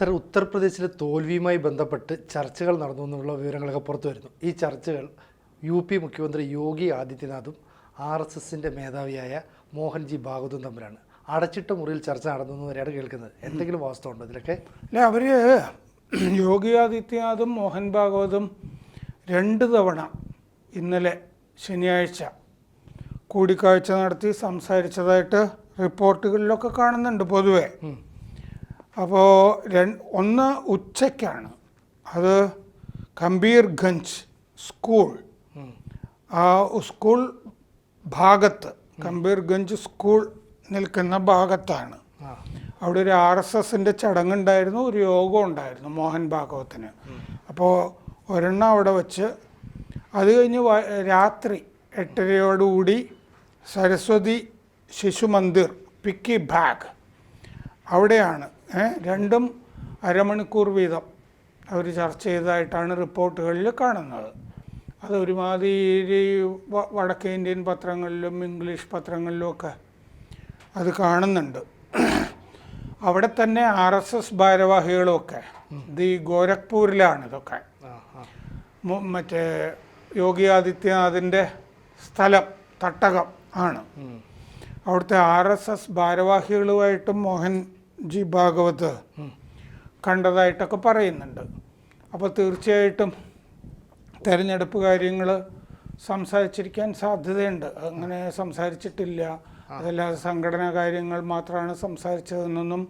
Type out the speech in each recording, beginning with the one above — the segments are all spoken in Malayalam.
സർ ഉത്തർപ്രദേശിലെ തോൽവിയുമായി ബന്ധപ്പെട്ട് ചർച്ചകൾ നടന്നു എന്നുള്ള വിവരങ്ങളൊക്കെ പുറത്തു വരുന്നു. ഈ ചർച്ചകൾ യു പി മുഖ്യമന്ത്രി യോഗി ആദിത്യനാഥും ആർ എസ് എസിന്റെ മേധാവിയായ മോഹൻജി ഭാഗവതും തമ്മിലാണ്. അടച്ചിട്ട മുറിയിൽ ചർച്ച നടന്നു എന്ന് വരെയാണ് കേൾക്കുന്നത്. എന്തെങ്കിലും വാസ്തവമുണ്ടോ ഇതിലൊക്കെ? അല്ല അവർ യോഗി ആദിത്യനാഥും മോഹൻ ഭാഗവതും രണ്ട് തവണ ഇന്നലെ ശനിയാഴ്ച കൂടിക്കാഴ്ച നടത്തി സംസാരിച്ചതായിട്ട് റിപ്പോർട്ടുകളിലൊക്കെ കാണുന്നുണ്ട് പൊതുവെ. അപ്പോൾ ഒന്ന് ഉച്ചയ്ക്കാണ്. അത് കമ്പീർഗഞ്ച് സ്കൂൾ. ആ സ്കൂൾ ഭാഗത്ത് കമ്പീർഗഞ്ച് സ്കൂൾ നിൽക്കുന്ന ഭാഗത്താണ്. അവിടെ ഒരു ആർ എസ് എസിന്റെ ചടങ്ങുണ്ടായിരുന്നു ഒരു യോഗം ഉണ്ടായിരുന്നു മോഹൻ ഭാഗവത്തിന്. അപ്പോൾ ഒരെണ്ണം അവിടെ വെച്ച് അത് കഴിഞ്ഞ് രാത്രി എട്ടരയോടുകൂടി സരസ്വതി ശിശു മന്ദിർ പിക്കി ബാഗ് അവിടെയാണ് രണ്ടും അരമണിക്കൂർ വീതം അവർ ചർച്ച ചെയ്തതായിട്ടാണ് റിപ്പോർട്ടുകളിൽ കാണുന്നത്. അത് ഒരുമാതിരി വടക്കേ ഇന്ത്യൻ പത്രങ്ങളിലും ഇംഗ്ലീഷ് പത്രങ്ങളിലും ഒക്കെ അത് കാണുന്നുണ്ട്. അവിടെ തന്നെ ആർ എസ് എസ് ഭാരവാഹികളുമൊക്കെ ഇത് ഈ ഗോരഖ്പൂരിലാണ് ഇതൊക്കെ. മറ്റേ യോഗി ആദിത്യനാഥിന്റെ സ്ഥലം തട്ടകം ആണ്. അവിടുത്തെ ആർ എസ് എസ് ഭാരവാഹികളുമായിട്ടും മോഹൻ ജി ഭാഗവത് കണ്ടതായിട്ടൊക്കെ പറയുന്നുണ്ട്. അപ്പോൾ തീർച്ചയായിട്ടും തെരഞ്ഞെടുപ്പ് കാര്യങ്ങൾ സംസാരിച്ചിരിക്കാൻ സാധ്യതയുണ്ട്. അങ്ങനെ സംസാരിച്ചിട്ടില്ല. അതല്ലാതെ സംഘടനാ കാര്യങ്ങൾ മാത്രമാണ് സംസാരിച്ചതെന്നൊന്നും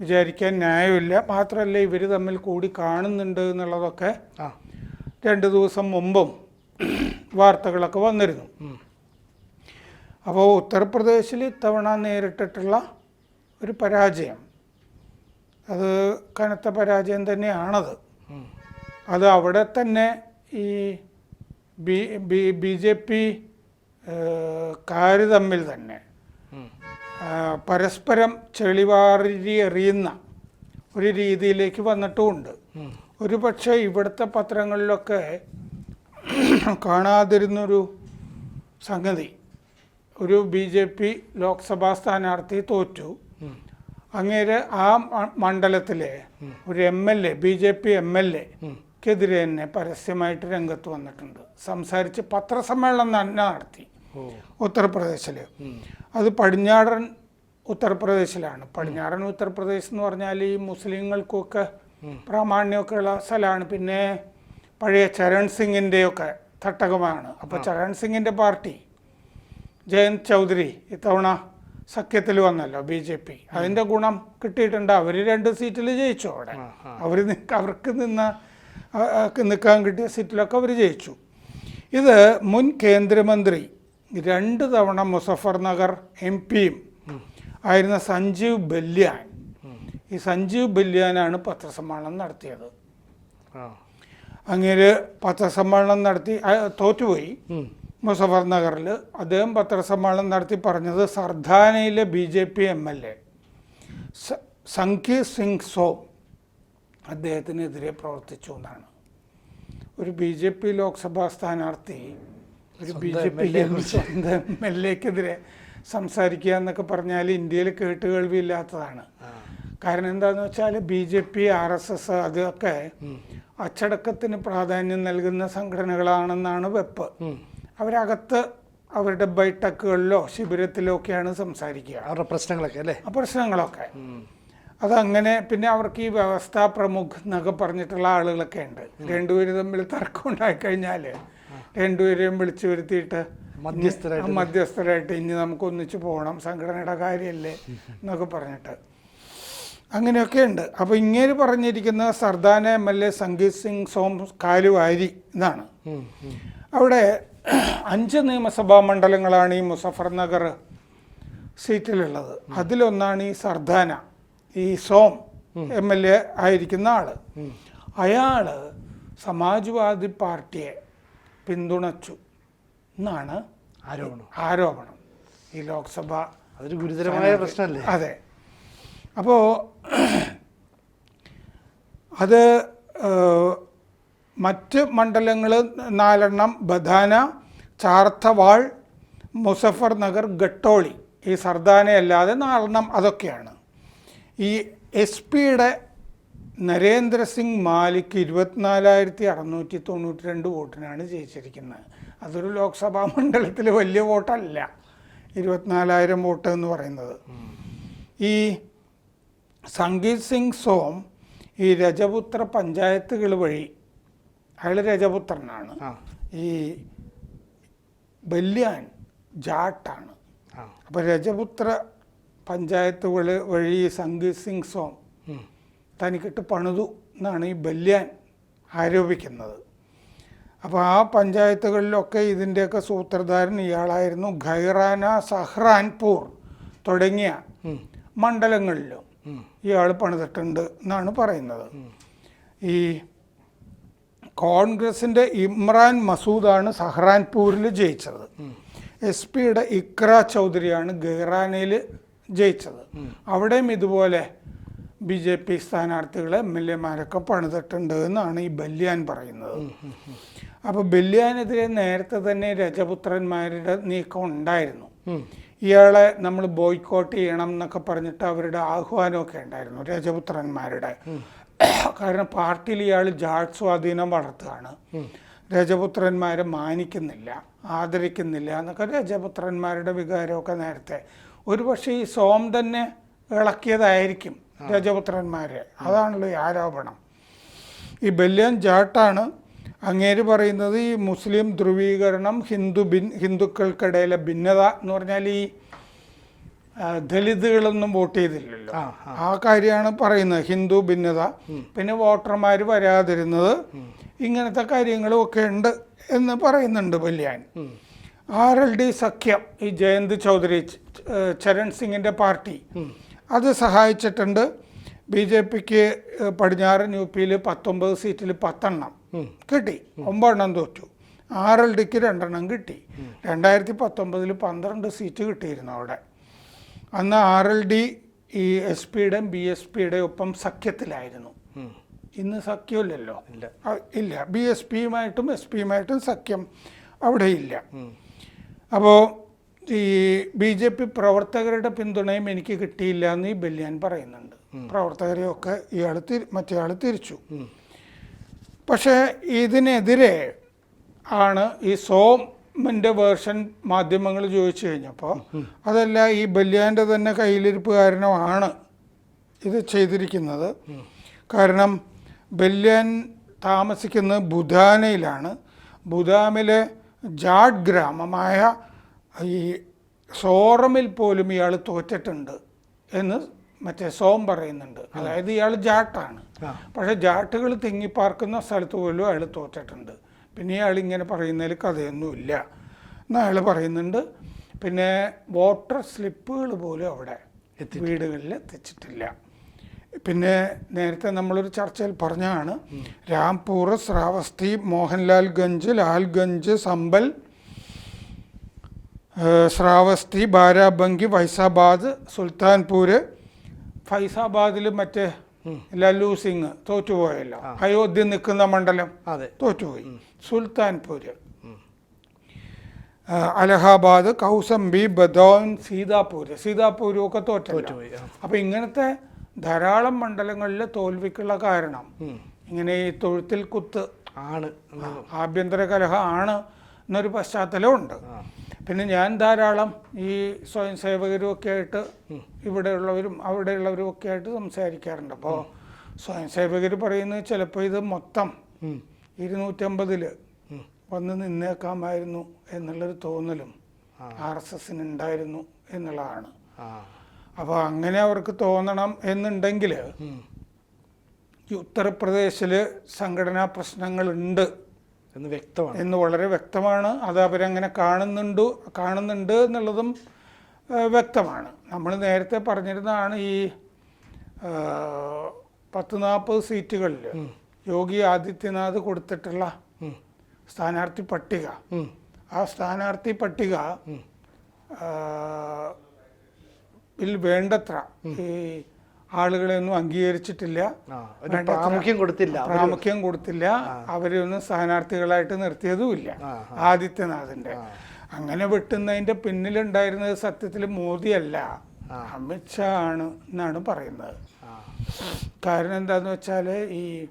വിചാരിക്കാൻ ന്യായമില്ല. മാത്രമല്ല ഇവർ തമ്മിൽ കൂടി കാണുന്നുണ്ട് എന്നുള്ളതൊക്കെ രണ്ട് ദിവസം മുമ്പും വാർത്തകളൊക്കെ വന്നിരുന്നു. അപ്പോൾ ഉത്തർപ്രദേശിൽ ഇത്തവണ നേരിട്ടിട്ടുള്ള ഒരു പരാജയം അത് കനത്ത പരാജയം തന്നെയാണത് അത് അവിടെ തന്നെ ഈ B B B J P കാര് തമ്മിൽ തന്നെ. പരസ്പരം ചെളിവാരി എറിയുന്ന ഒരു രീതിയിലേക്ക് വന്നിട്ടുമുണ്ട്. ഒരു പക്ഷേ ഇവിടുത്തെ പത്രങ്ങളിലൊക്കെ കാണാതിരുന്നൊരു സംഗതി ഒരു ബി ജെ പി ലോക്സഭാ സ്ഥാനാർത്ഥി തോറ്റു. അങ്ങേര് ആ മണ്ഡലത്തിലെ ഒരു M L A B J P M L എക്കെതിരെ തന്നെ പരസ്യമായിട്ട് രംഗത്ത് വന്നിട്ടുണ്ട്. സംസാരിച്ച് പത്രസമ്മേളനം തന്നെ നടത്തി ഉത്തർപ്രദേശിൽ അത് പടിഞ്ഞാറൻ ഉത്തർപ്രദേശിലാണ്. പടിഞ്ഞാറൻ ഉത്തർപ്രദേശ് എന്ന് പറഞ്ഞാൽ ഈ മുസ്ലിങ്ങൾക്കൊക്കെ പ്രാമാണ്യമൊക്കെ ഉള്ള സ്ഥലമാണ്. പിന്നെ പഴയ ചരൺ സിംഗിന്റെയൊക്കെ തട്ടകമാണ്. അപ്പോൾ ചരൺ സിംഗിന്റെ പാർട്ടി ജയന്ത് ചൗധരി ഇത്തവണ സഖ്യത്തിൽ വന്നല്ലോ ബി ജെ പി. അതിന്റെ ഗുണം കിട്ടിയിട്ടുണ്ട്. അവർ രണ്ട് സീറ്റിൽ ജയിച്ചു അവിടെ. അവർ അവർക്ക് നിന്ന് നിൽക്കാൻ കിട്ടിയ സീറ്റിലൊക്കെ അവർ ജയിച്ചു. ഇത് മുൻ കേന്ദ്രമന്ത്രി രണ്ട് തവണ മുസഫർ നഗർ എം പിയും ആയിരുന്ന സഞ്ജീവ് ബല്യാൻ. ഈ സഞ്ജീവ് ബല്യാനാണ് പത്രസമ്മേളനം നടത്തിയത്. അങ്ങനെ അങ്ങേര് പത്രസമ്മേളനം നടത്തി തോറ്റുപോയി. മുസഫർ നഗറിൽ അദ്ദേഹം പത്രസമ്മേളനം നടത്തി പറഞ്ഞത് സർദാനയിലെ B J P M L A Sanghi Singh Som അദ്ദേഹത്തിനെതിരെ പ്രവർത്തിച്ചു എന്നാണ്. ഒരു ബി ജെ പി ലോക്സഭാ സ്ഥാനാർത്ഥി ഒരു B J P M L എക്കെതിരെ സംസാരിക്കുക എന്നൊക്കെ പറഞ്ഞാൽ ഇന്ത്യയിൽ കേട്ടുകേൾവിയില്ലാത്തതാണ് കാരണം എന്താണെന്ന് വെച്ചാൽ B J P R S S അതൊക്കെ അച്ചടക്കത്തിന് പ്രാധാന്യം നൽകുന്ന സംഘടനകളാണെന്നാണ് വെപ്പ്. അവരകത്ത് അവരുടെ ബൈട്ടക്കുകളിലോ ശിബിരത്തിലോ ഒക്കെയാണ് സംസാരിക്കുക. അവരുടെ പ്രശ്നങ്ങളൊക്കെ അല്ലേ? ആ പ്രശ്നങ്ങളൊക്കെ. അതങ്ങനെ പിന്നെ അവർക്ക് ഈ വ്യവസ്ഥാ പ്രമുഖ് എന്നൊക്കെ പറഞ്ഞിട്ടുള്ള ആളുകളൊക്കെ ഉണ്ട്. രണ്ടുപേരും തമ്മിൽ തർക്കം ഉണ്ടായി കഴിഞ്ഞാൽ രണ്ടുപേരെയും വിളിച്ചു വരുത്തിയിട്ട് മധ്യസ്ഥരായിട്ട്. മധ്യസ്ഥരായിട്ട് ഇനി നമുക്ക് ഒന്നിച്ചു പോകണം സംഘടനയുടെ കാര്യമല്ലേ എന്നൊക്കെ പറഞ്ഞിട്ട്. അങ്ങനെയൊക്കെ ഉണ്ട്. അപ്പോൾ ഇങ്ങനെ പറഞ്ഞിരിക്കുന്ന Sardhana M L A Sangeet Singh Som കാലുവാരി എന്നാണ്. അവിടെ അഞ്ച് നിയമസഭാ മണ്ഡലങ്ങളാണ് ഈ മുസഫർ നഗർ സീറ്റിലുള്ളത് അതിലൊന്നാണ് ഈ സർദാന ഈ സോം എം എൽ എ ആയിരിക്കുന്ന ആൾ. അയാൾ സമാജ്വാദി പാർട്ടിയെ പിന്തുണച്ചു എന്നാണ് ആരോപണം. ആരോപണം. ഈ ലോക്സഭ അതൊരു ഗുരുതരമായ പ്രശ്നമല്ലേ? അതെ. അപ്പോൾ അത് മറ്റ് മണ്ഡലങ്ങൾ നാലെണ്ണം ബധാന ചാർത്തവാൾ മുസഫർ നഗർ ഗട്ടോളി ഈ സർദാനയല്ലാതെ നാലെണ്ണം അതൊക്കെയാണ്. ഈ എസ് പിയുടെ നരേന്ദ്രസിംഗ് മാലിക് ഇരുപത്തിനാലായിരത്തി അറുന്നൂറ്റി തൊണ്ണൂറ്റി രണ്ട് വോട്ടിനാണ് ജയിച്ചിരിക്കുന്നത്. അതൊരു ലോക്സഭാ മണ്ഡലത്തിൽ വലിയ വോട്ടല്ല. ഇരുപത്തിനാലായിരം വോട്ട് എന്ന് പറയുന്നത്. ഈ സംഗീത് സിംഗ് സോം ഈ രജപുത്ര പഞ്ചായത്തുകൾ വഴി അയാൾ രജപുത്രനാണ് ഈ ബല്യാൻ ജാട്ടാണ്. അപ്പൊ അപ്പോൾ രജപുത്ര പഞ്ചായത്ത് വഴി സംഗീത് സിംഗ് സോം. തനിക്കിട്ട് പണിതു എന്നാണ് ഈ ബല്യാൻ ആരോപിക്കുന്നത്. അപ്പോൾ ആ പഞ്ചായത്തുകളിലൊക്കെ ഇതിന്റെയൊക്കെ സൂത്രധാരൻ ഇയാളായിരുന്നു ഖൈറാന സഹ്റാൻപൂർ തുടങ്ങിയ. മണ്ഡലങ്ങളിലും ഇയാൾ പണിതിട്ടുണ്ട് എന്നാണ് പറയുന്നത്. ഈ കോൺഗ്രസിന്റെ ഇമ്രാൻ മസൂദാണ് സഹ്റാൻപൂരിൽ ജയിച്ചത്. എസ് പിയുടെ ഇക്ര ചൗധരിയാണ് ഗഹ്റാനയിൽ ജയിച്ചത്. അവിടെയും ഇതുപോലെ ബി ജെ പി സ്ഥാനാർത്ഥികളെ എം എൽ എമാരൊക്കെ പണിതിട്ടുണ്ട് എന്നാണ് ഈ ബല്യാൻ പറയുന്നത്. അപ്പോൾ ബല്യാനെതിരെ നേരത്തെ തന്നെ രജപുത്രന്മാരുടെ നീക്കം ഉണ്ടായിരുന്നു. ഇയാളെ നമ്മൾ ബോയ്ക്കോട്ട് ചെയ്യണം എന്നൊക്കെ പറഞ്ഞിട്ട് അവരുടെ ആഹ്വാനമൊക്കെ ഉണ്ടായിരുന്നു രജപുത്രന്മാരുടെ. കാരണം പാർട്ടിയിൽ ഇയാൾ ജാഡ് സ്വാധീനം വളർത്തുകയാണ്. രജപുത്രന്മാരെ മാനിക്കുന്നില്ല ആദരിക്കുന്നില്ല എന്നൊക്കെ രജപുത്രന്മാരുടെ വികാരമൊക്കെ നേരത്തെ. ഒരുപക്ഷെ ഈ സോം തന്നെ ഇളക്കിയതായിരിക്കും രജപുത്രന്മാരെ. അതാണല്ലോ ഈ ആരോപണം. ഈ ബല്യാൻ ജാട്ടാണ് അങ്ങേര് പറയുന്നത് ഈ മുസ്ലിം ധ്രുവീകരണം ഹിന്ദു ഭിൻ ഹിന്ദുക്കൾക്കിടയിലെ ഭിന്നത എന്ന് പറഞ്ഞാൽ ഈ ദലിതുകളൊന്നും വോട്ട് ചെയ്തില്ലല്ലോ ആ, ആ. കാര്യമാണ് പറയുന്നത്. ഹിന്ദു ഭിന്നത. പിന്നെ വോട്ടർമാർ വരാതിരുന്നത് ഇങ്ങനത്തെ കാര്യങ്ങളും ഒക്കെ ഉണ്ട് എന്ന് പറയുന്നുണ്ട് ബല്യാൻ. ആർ എൽ ഡി സഖ്യം ഈ ജയന്ത് ചൗധരി ചരൺ സിംഗിന്റെ പാർട്ടി. അത് സഹായിച്ചിട്ടുണ്ട്. ബി ജെ പിക്ക് പടിഞ്ഞാറൻ യു പിയിൽ പത്തൊമ്പത് സീറ്റിൽ പത്തെണ്ണം കിട്ടി. ഒമ്പതെണ്ണം തോറ്റു. ആർ എൽ ഡിക്ക് രണ്ടെണ്ണം കിട്ടി. രണ്ടായിരത്തി പത്തൊമ്പതിൽ പന്ത്രണ്ട് സീറ്റ് കിട്ടിയിരുന്നു അവിടെ. അന്ന് ആർ എൽ ഡി ഈ എസ് പിയുടെയും ബി എസ് പിയുടെ ഒപ്പം സഖ്യത്തിലായിരുന്നു. ഇന്ന് സഖ്യമില്ലല്ലോ. ഇല്ല. ഇല്ല. ബി എസ് പിയുമായിട്ടും എസ് പിയുമായിട്ടും സഖ്യം അവിടെ ഇല്ല അപ്പോൾ ഈ ബി ജെ പി പ്രവർത്തകരുടെ പിന്തുണയും എനിക്ക് കിട്ടിയില്ല എന്ന് ഈ ബല്യാൻ പറയുന്നുണ്ട്. പ്രവർത്തകരെയൊക്കെ ഇയാൾ തിരി മറ്റേയാൾ തിരിച്ചു. പക്ഷേ ഇതിനെതിരെ ആണ് ഈ സോമിന്റെ വേർഷൻ മാധ്യമങ്ങൾ ചോദിച്ചു കഴിഞ്ഞപ്പോൾ അതല്ല ഈ ബല്യാന്റെ തന്നെ കയ്യിലിരിപ്പ് കാരണമാണ് ഇത് ചെയ്തിരിക്കുന്നത്. കാരണം ബല്യാൻ താമസിക്കുന്നത് ബുധാനയിലാണ് ബുധാമിലെ ജാഡ് ഗ്രാമമായ ഈ സോറമിൽ പോലും ഇയാൾ തോറ്റിട്ടുണ്ട് എന്ന് മറ്റേ സോം പറയുന്നുണ്ട്. അതായത് ഇയാൾ ജാട്ടാണ്. പക്ഷേ ജാട്ടുകൾ തിങ്ങിപ്പാർക്കുന്ന സ്ഥലത്ത് പോലും അയാൾ തോറ്റിട്ടുണ്ട്. പിന്നെ അയാൾ ഇങ്ങനെ പറയുന്നതിൽ കഥയൊന്നുമില്ല. എന്ന് അയാൾ പറയുന്നുണ്ട് പിന്നെ വോട്ടർ സ്ലിപ്പുകൾ പോലും അവിടെ എത്തി വീടുകളിൽ എത്തിച്ചിട്ടില്ല. പിന്നെ നേരത്തെ നമ്മളൊരു ചർച്ചയിൽ പറഞ്ഞാണ് രാംപൂർ ശ്രാവസ്തി മോഹൻലാൽഗഞ്ച് ലാൽഗഞ്ച് സമ്പൽ ശ്രാവസ്തി ബാരാബങ്കി ഫൈസാബാദ് സുൽത്താൻപൂർ ഫൈസാബാദിൽ മറ്റേ ലല്ലു സിംഗ് തോറ്റുപോയല്ലോ. അയോധ്യ നിൽക്കുന്ന മണ്ഡലം തോറ്റുപോയി. സുൽത്താൻപൂര് അലഹാബാദ് കൗസംബി ബദോൻ സീതാപൂര്. സീതാപൂരും ഒക്കെ തോറ്റല്ലോ. അപ്പൊ ഇങ്ങനത്തെ ധാരാളം മണ്ഡലങ്ങളിൽ തോൽവിക്കുള്ള കാരണം ഇങ്ങനെ ഈ തൊഴുത്തിൽ കുത്ത് ആണ്. ആഭ്യന്തര കലഹ ആണ് എന്നൊരു പശ്ചാത്തലമുണ്ട്. പിന്നെ ഞാൻ ധാരാളം ഈ സ്വയം സേവകരും ഒക്കെ ആയിട്ട് ഇവിടെയുള്ളവരും അവിടെയുള്ളവരും ഒക്കെ ആയിട്ട് സംസാരിക്കാറുണ്ട്. അപ്പോൾ സ്വയം സേവകർ പറയുന്നത് ചിലപ്പോൾ ഇത് മൊത്തം. ഇരുന്നൂറ്റമ്പതിൽ വന്ന് നിന്നേക്കാമായിരുന്നു എന്നുള്ളൊരു തോന്നലും ആർ എസ് എസിന് ഉണ്ടായിരുന്നു എന്നുള്ളതാണ് അപ്പോൾ അങ്ങനെ അവർക്ക് തോന്നണം എന്നുണ്ടെങ്കിൽ ഉത്തർപ്രദേശിൽ സംഘടനാ പ്രശ്നങ്ങളുണ്ട്. എന്ന് വ്യക്തമാണ്. എന്ന് വളരെ വ്യക്തമാണ്. അത് അവരങ്ങനെ കാണുന്നുണ്ട് കാണുന്നുണ്ട് എന്നുള്ളതും വ്യക്തമാണ്. നമ്മൾ നേരത്തെ പറഞ്ഞിരുന്നതാണ് ഈ പത്ത് നാൽപ്പത് സീറ്റുകളിൽ യോഗി ആദിത്യനാഥ് കൊടുത്തിട്ടുള്ള സ്ഥാനാർത്ഥി പട്ടിക. ആ സ്ഥാനാർത്ഥി പട്ടിക ിൽ വേണ്ടത്ര ഈ ആളുകളെയൊന്നും അംഗീകരിച്ചിട്ടില്ല. ആ പ്രാമുഖ്യം കൊടുത്തില്ല. പ്രാമുഖ്യം കൊടുത്തില്ല. അവരെ ഒന്നും സ്ഥാനാർത്ഥികളായിട്ട് നിർത്തിയതുമില്ല. ആദിത്യനാഥിന്റെ. അങ്ങനെ വെട്ടുന്നതിന്റെ പിന്നിലുണ്ടായിരുന്നത് സത്യത്തിൽ മോദിയല്ല. അമിത്ഷാ ആണ് എന്നാണ് പറയുന്നത്. കാരണം എന്താന്ന് വെച്ചാൽ ഈ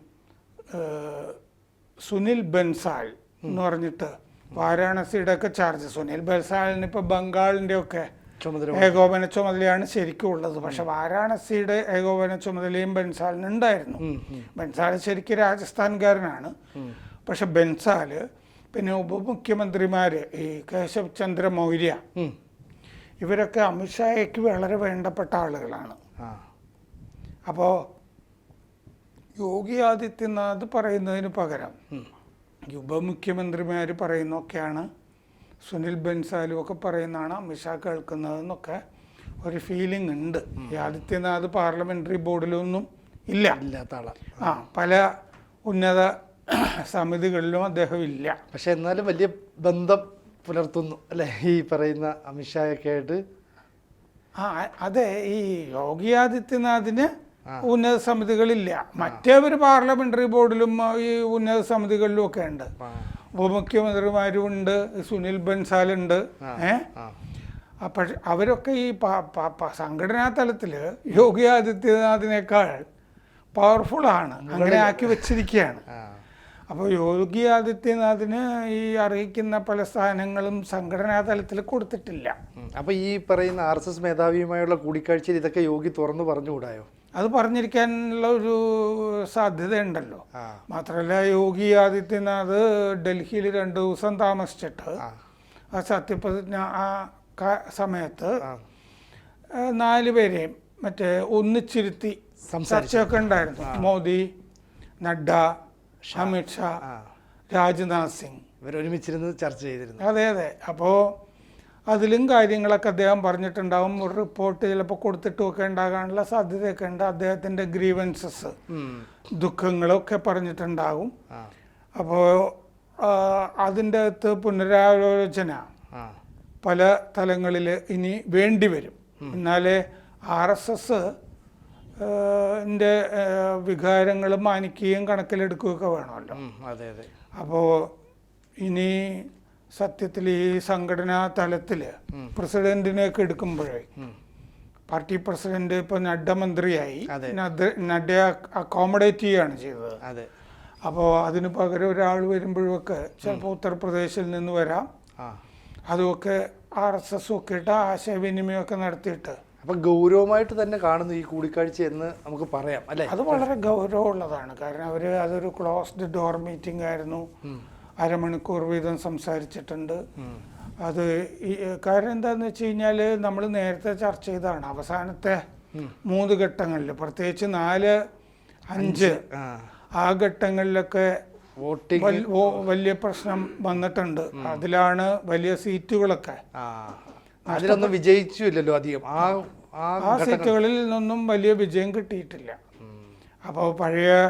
സുനിൽ ബൻസാൽ എന്ന് പറഞ്ഞിട്ട് വാരാണസിയുടെ ഒക്കെ ചാർജ്. സുനിൽ ബൻസാലിന് ഇപ്പോൾ ബംഗാളിന്റെ ഒക്കെ ഏകോപന ചുമതലയാണ് ശരിക്കും ഉള്ളത്. പക്ഷെ വാരാണസിയുടെ ഏകോപന ചുമതലയും ബൻസാലിന് ഉണ്ടായിരുന്നു. ബൻസാൽ ശരിക്കും രാജസ്ഥാൻകാരനാണ്. പക്ഷെ ബൻസാൽ പിന്നെ ഉപമുഖ്യമന്ത്രിമാർ ഈ കേശവ് ചന്ദ്ര മൗര്യ. ഇവരൊക്കെ അമിത്ഷായ്ക്ക് വളരെ വേണ്ടപ്പെട്ട ആളുകളാണ്. അപ്പോ അപ്പോൾ യോഗി ആദിത്യനാഥ് പറയുന്നതിന് പകരം ഉപമുഖ്യമന്ത്രിമാര് ഉപമുഖ്യമന്ത്രിമാർ പറയുന്നൊക്കെയാണ് സുനിൽ ബൻസാലും ഒക്കെ പറയുന്നതാണ് അമിത്ഷാ കേൾക്കുന്നതെന്നൊക്കെ ഒരു ഫീലിംഗ് ഉണ്ട്. ഈ ആദിത്യനാഥ് പാർലമെന്ററി ബോർഡിലൊന്നും ഇല്ല. ഇല്ലാത്ത ആളാ. ആ പല ഉന്നത സമിതികളിലും അദ്ദേഹം ഇല്ല. പക്ഷെ എന്നാലും വലിയ ബന്ധം പുലർത്തുന്നു. അല്ലെ? ഈ പറയുന്ന അമിത്ഷായൊക്കെ ആയിട്ട്. ആ അതെ ഈ യോഗി ആദിത്യനാഥിന് ഉന്നത സമിതികളില്ല. മറ്റേ ഒരു പാർലമെന്ററി ബോർഡിലും ഈ ഉന്നത സമിതികളിലും ഒക്കെ ഉണ്ട്. ആ, ഉപമുഖ്യമന്ത്രിമാരും സുനിൽ ബൻസാലുണ്ട് ഏ? പക്ഷെ അവരൊക്കെ ഈ സംഘടനാ തലത്തിൽ യോഗി ആദിത്യനാഥിനേക്കാൾ പവർഫുൾ ആണ്. അങ്ങനെ ആക്കി വെച്ചിരിക്കുകയാണ്. അപ്പോൾ യോഗി ആദിത്യനാഥിന് ഈ അർഹിക്കുന്ന പല സ്ഥാനങ്ങളും സംഘടനാ തലത്തിൽ കൊടുത്തിട്ടില്ല. അപ്പോൾ അപ്പൊ ഈ പറയുന്ന ആർ എസ് എസ് മേധാവിയുമായുള്ള കൂടിക്കാഴ്ചയിൽ ഇതൊക്കെ യോഗി തുറന്നു പറഞ്ഞുകൂടായോ? അത് പറഞ്ഞിരിക്കാനുള്ള ഒരു സാധ്യതയുണ്ടല്ലോ. ഉണ്ടല്ലോ മാത്രമല്ല യോഗി ആദിത്യനാഥ് ഡൽഹിയിൽ രണ്ട് ദിവസം താമസിച്ചിട്ട് ആ. സത്യപ്രതിജ്ഞ ആ സമയത്ത് നാല് പേരെയും മറ്റേ ഒന്നിച്ചിരുത്തി. ചർച്ചയൊക്കെ ഉണ്ടായിരുന്നു. മോദി നഡ്ഡ അമിത് ഷാ രാജ്നാഥ് സിംഗ്. ഇവർ ഒരുമിച്ചിരുന്ന് ചർച്ച ചെയ്തിരുന്നു. അതെ അതെ. അപ്പോൾ അതിലും കാര്യങ്ങളൊക്കെ അദ്ദേഹം പറഞ്ഞിട്ടുണ്ടാവും. ഒരു റിപ്പോർട്ട് ചിലപ്പോൾ കൊടുത്തിട്ടുമൊക്കെ ഉണ്ടാകാനുള്ള സാധ്യതയൊക്കെ ഉണ്ട്. അദ്ദേഹത്തിന്റെ ഗ്രീവൻസസ്. ദുഃഖങ്ങളൊക്കെ പറഞ്ഞിട്ടുണ്ടാകും. അപ്പോൾ അതിന്റെ അകത്ത് പുനരാലോചന പല തലങ്ങളിൽ ഇനി വേണ്ടി വരും. എന്നാലേ ആർ എസ് എസ് വികാരങ്ങൾ മാനിക്കുകയും കണക്കിലെടുക്കുകയൊക്കെ വേണമല്ലോ. അതെ അതെ. അപ്പോൾ ഇനി സത്യത്തിൽ ഈ സംഘടനാ തലത്തിൽ പ്രസിഡന്റിനെയൊക്കെ എടുക്കുമ്പോഴേ പാർട്ടി പ്രസിഡന്റ് ഇപ്പൊ നഡ്ഡ മന്ത്രിയായി നഡ്ഡയെ അക്കോമഡേറ്റ് ചെയ്യുകയാണ് ചെയ്തത്. അപ്പോൾ അതിന് പകരം ഒരാൾ വരുമ്പോഴൊക്കെ ചിലപ്പോൾ ഉത്തർപ്രദേശിൽ നിന്ന് വരാം. അതുമൊക്കെ ആർ എസ് എസ് ഒക്കെ ഇട്ട് ആശയവിനിമയമൊക്കെ നടത്തിയിട്ട്. അപ്പൊ ഗൗരവമായിട്ട് തന്നെ കാണുന്നു ഈ കൂടിക്കാഴ്ച എന്ന് നമുക്ക് പറയാം അല്ലെ? അത് വളരെ ഗൗരവമുള്ളതാണ്. കാരണം അവർ അതൊരു ക്ലോസ്ഡ് ഡോർ മീറ്റിംഗ് ആയിരുന്നു. അരമണിക്കൂർ വീതം സംസാരിച്ചിട്ടുണ്ട്. അത് ഈ കാര്യം എന്താണെന്ന് വെച്ച് കഴിഞ്ഞാൽ നമ്മൾ നേരത്തെ ചർച്ച ചെയ്തതാണ്. അവസാനത്തെ മൂന്ന് ഘട്ടങ്ങളിൽ പ്രത്യേകിച്ച് നാല് അഞ്ച് ആ. ഘട്ടങ്ങളിലൊക്കെ വോട്ടിംഗ് വലിയ പ്രശ്നം വന്നിട്ടുണ്ട്. അതിലാണ് വലിയ സീറ്റുകളൊക്കെ. അതിലൊന്നും വിജയിച്ചില്ലല്ലോ അധികം. ആ ആ സീറ്റുകളിൽ നിന്നും വലിയ വിജയം കിട്ടിയിട്ടില്ല. അപ്പോൾ പഴയ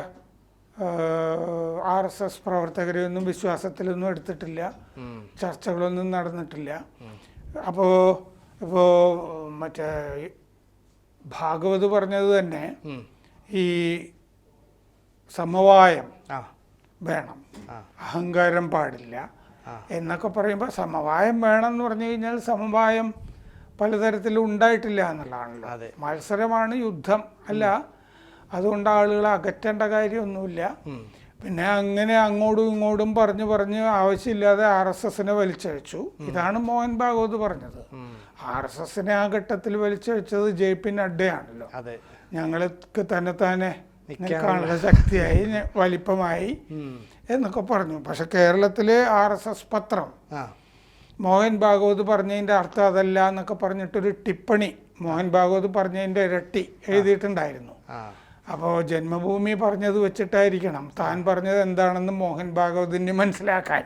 ആർ എസ് എസ് പ്രവർത്തകരെയൊന്നും വിശ്വാസത്തിലൊന്നും എടുത്തിട്ടില്ല. ചർച്ചകളൊന്നും നടന്നിട്ടില്ല. അപ്പോ ഇപ്പോ മറ്റേ ഭാഗവത് പറഞ്ഞത് തന്നെ ഈ സമവായം വേണം. അഹങ്കാരം പാടില്ല എന്നൊക്കെ പറയുമ്പോൾ സമവായം വേണം എന്ന് പറഞ്ഞു കഴിഞ്ഞാൽ സമവായം പലതരത്തിലും ഉണ്ടായിട്ടില്ല എന്നുള്ളതാണല്ലോ. മത്സരമാണ് യുദ്ധം. അല്ല അതുകൊണ്ട് ആളുകളെ അകറ്റേണ്ട കാര്യമൊന്നുമില്ല. പിന്നെ അങ്ങനെ അങ്ങോട്ടും ഇങ്ങോട്ടും പറഞ്ഞു പറഞ്ഞ് ആവശ്യമില്ലാതെ ആർ എസ് എസിനെ വലിച്ചഴിച്ചു. ഇതാണ് മോഹൻ ഭാഗവത് പറഞ്ഞത്. ആർ എസ് എസിനെ ആ ഘട്ടത്തിൽ വലിച്ചഴിച്ചത് ജെ പി നഡ്ഡയാണല്ലോ. ഞങ്ങൾക്ക് തന്നെ തന്നെ നിൽക്കാനുള്ള- നിൽക്കാനുള്ള ശക്തിയായി വലിപ്പമായി. എന്നൊക്കെ പറഞ്ഞു. പക്ഷെ കേരളത്തിലെ ആർ എസ് എസ് പത്രം മോഹൻ ഭാഗവത് പറഞ്ഞതിന്റെ അർത്ഥം അതല്ല എന്നൊക്കെ പറഞ്ഞിട്ടൊരു ടിപ്പണി മോഹൻ ഭാഗവത് പറഞ്ഞതിന്റെ ഇരട്ടി എഴുതിയിട്ടുണ്ടായിരുന്നു. അപ്പോൾ ജന്മഭൂമി പറഞ്ഞത് വെച്ചിട്ടായിരിക്കണം. താൻ പറഞ്ഞത് എന്താണെന്ന് മോഹൻ ഭാഗവതിന് മനസ്സിലാക്കാൻ.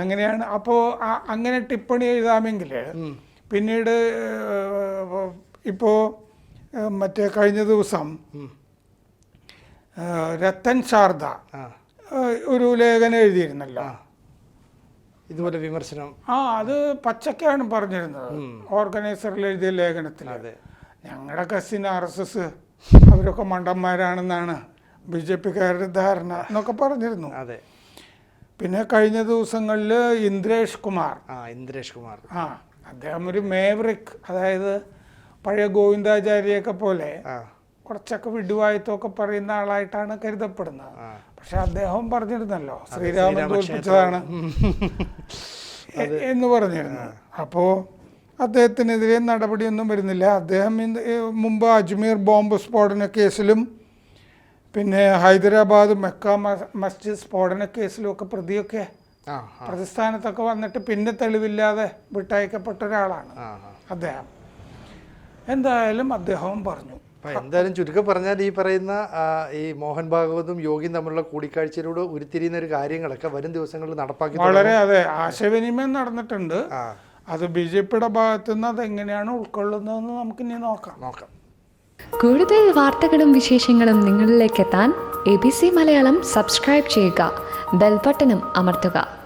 അങ്ങനെയാണ്. അപ്പോൾ അങ്ങനെ ടിപ്പണി എഴുതാമെങ്കിൽ പിന്നീട് ഇപ്പോൾ മറ്റേ കഴിഞ്ഞ ദിവസം രത്തൻ ശാരദ ഒരു ലേഖനം എഴുതിയിരുന്നല്ലോ. ഇതുപോലെ വിമർശനം. ആ അത് പച്ചക്കാണ് പറഞ്ഞിരുന്നത്. ഓർഗനൈസറിൽ എഴുതിയ ലേഖനത്തിൽ അതെ. ഞങ്ങളുടെ കസിൻ ആർ എസ് എസ് അവരൊക്കെ മണ്ടന്മാരാണെന്നാണ് ബി ജെ പിക്കാരുടെ ധാരണ എന്നൊക്കെ പറഞ്ഞിരുന്നു. അതെ. പിന്നെ കഴിഞ്ഞ ദിവസങ്ങളിൽ ഇന്ദ്രേഷ് കുമാർ. ആ ഇന്ദ്രേഷ് കുമാർ. ആ അദ്ദേഹം ഒരു മേവറിക് അതായത് പഴയ ഗോവിന്ദാചാര്യയൊക്കെ പോലെ കുറച്ചൊക്കെ വിടുവായത്തൊക്കെ പറയുന്ന ആളായിട്ടാണ് കരുതപ്പെടുന്നത്. പക്ഷെ അദ്ദേഹം പറഞ്ഞിരുന്നല്ലോ ശ്രീരാമൻ തോൽപ്പിച്ചതാണ് എന്ന് പറഞ്ഞിരുന്നു. അപ്പോൾ അദ്ദേഹത്തിനെതിരെ നടപടിയൊന്നും വരുന്നില്ല. അദ്ദേഹം ഇന്ന് മുമ്പ് അജ്മീർ ബോംബ് സ്ഫോടന കേസിലും പിന്നെ ഹൈദരാബാദ് മെക്ക മസ്ജിദ് സ്ഫോടന കേസിലും ഒക്കെ പ്രതിയൊക്കെ പ്രതിസ്ഥാനത്തൊക്കെ വന്നിട്ട് പിന്നെ തെളിവില്ലാതെ വിട്ടയക്കപ്പെട്ട ഒരാളാണ് അദ്ദേഹം. എന്തായാലും അദ്ദേഹവും പറഞ്ഞു. എന്തായാലും ചുരുക്കം പറഞ്ഞാൽ ഈ പറയുന്ന ഈ മോഹൻ ഭാഗവതും യോഗിയും തമ്മിലുള്ള കൂടിക്കാഴ്ചയിലൂടെ ഉരുത്തിരിയുന്ന ഒരു കാര്യങ്ങളൊക്കെ വരും ദിവസങ്ങളിൽ നടപ്പാക്കി വളരെ അതെ ആശയവിനിമയം നടന്നിട്ടുണ്ട്. അത് ബി ജെ പിയുടെ ഭാഗത്തു നിന്ന് അതെങ്ങനെയാണ് ഉൾക്കൊള്ളുന്നതെന്ന് നമുക്ക് ഇനി നോക്കാം. നോക്കാം. കൂടുതൽ വാർത്തകളും വിശേഷങ്ങളും നിങ്ങളിലേക്ക് എത്താൻ A B C Malayalam subscribe ചെയ്യുക ബെൽബട്ടനും അമർത്തുക.